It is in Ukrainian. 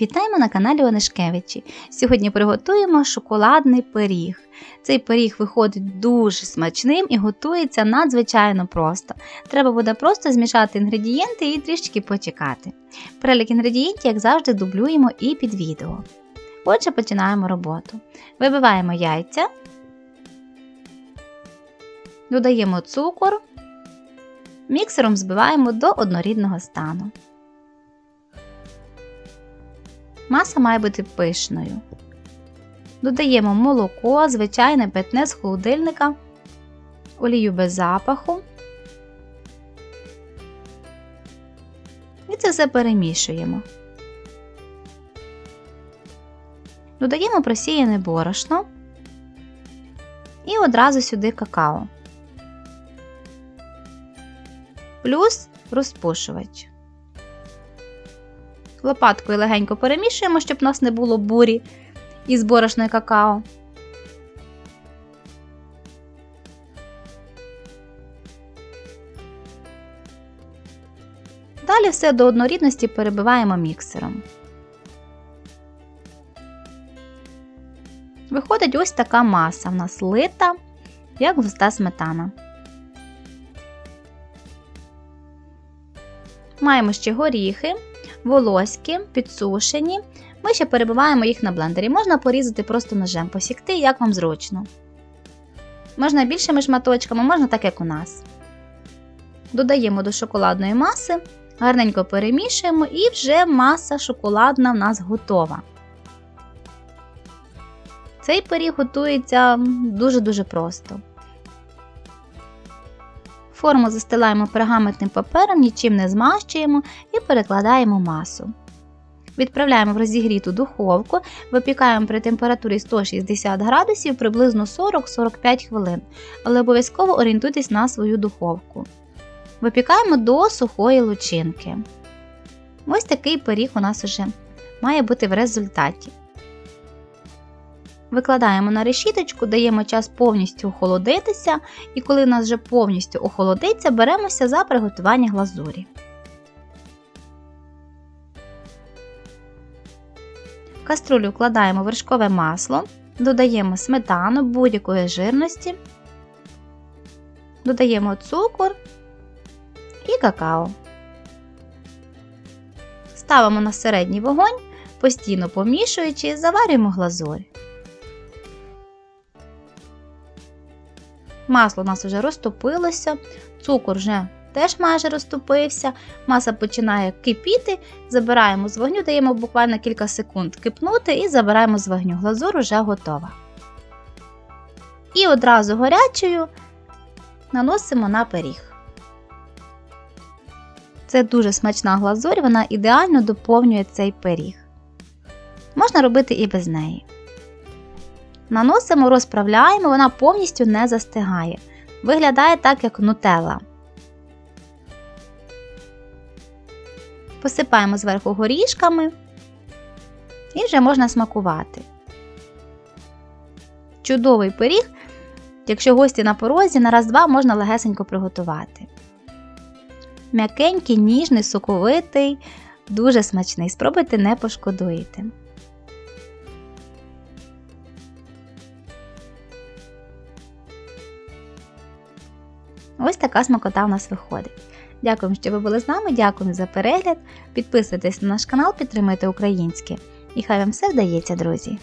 Вітаємо на каналі Онишкевичі. Сьогодні приготуємо шоколадний пиріг. Цей пиріг виходить дуже смачним і готується надзвичайно просто. Треба буде просто змішати інгредієнти і трішки почекати. Перелік інгредієнтів, як завжди, дублюємо і під відео. Отже, починаємо роботу. Вибиваємо яйця, додаємо цукор, міксером збиваємо до однорідного стану. Маса має бути пишною. Додаємо молоко, звичайне питне з холодильника, олію без запаху. І це все перемішуємо. Додаємо просіяне борошно і одразу сюди какао. Плюс розпушувач. Лопаткою легенько перемішуємо, щоб у нас не було бурі із борошною какао. Далі все до однорідності перебиваємо міксером. Виходить ось така маса в нас лита, як густа сметана. Маємо ще горіхи, волоські, підсушені. Ми ще перебиваємо їх на блендері. Можна порізати просто ножем, посікти, як вам зручно. Можна більшими шматочками, можна так, як у нас. Додаємо до шоколадної маси, гарненько перемішуємо, і вже маса шоколадна в нас готова. Цей пиріг готується дуже-дуже просто. Форму застилаємо пергаментним папером, нічим не змащуємо і перекладаємо масу. Відправляємо в розігріту духовку, випікаємо при температурі 160 градусів приблизно 40-45 хвилин, але обов'язково орієнтуйтесь на свою духовку. Випікаємо до сухої лучинки. Ось такий пиріг у нас уже має бути в результаті. Викладаємо на решіточку, даємо час повністю охолодитися, і коли у нас вже повністю охолодиться, беремося за приготування глазурі. В каструлю вкладаємо вершкове масло, додаємо сметану будь-якої жирності, додаємо цукор і какао. Ставимо на середній вогонь, постійно помішуючи, заварюємо глазурь. Масло у нас вже розтопилося, цукор вже теж майже розтопився, маса починає кипіти, забираємо з вогню, даємо буквально кілька секунд кипнути і забираємо з вогню. Глазур вже готова. І одразу гарячою наносимо на пиріг. Це дуже смачна глазурь, вона ідеально доповнює цей пиріг. Можна робити і без неї. Наносимо, розправляємо, вона повністю не застигає. Виглядає так, як нутелла. Посипаємо зверху горішками і вже можна смакувати. Чудовий пиріг, якщо гості на порозі, на раз-два можна легесенько приготувати. М'якенький, ніжний, соковитий, дуже смачний. Спробуйте, не пошкодуєте. Ось така смакота у нас виходить. Дякуємо, що ви були з нами, дякуємо за перегляд. Підписуйтесь на наш канал, підтримайте українське. І хай вам все вдається, друзі!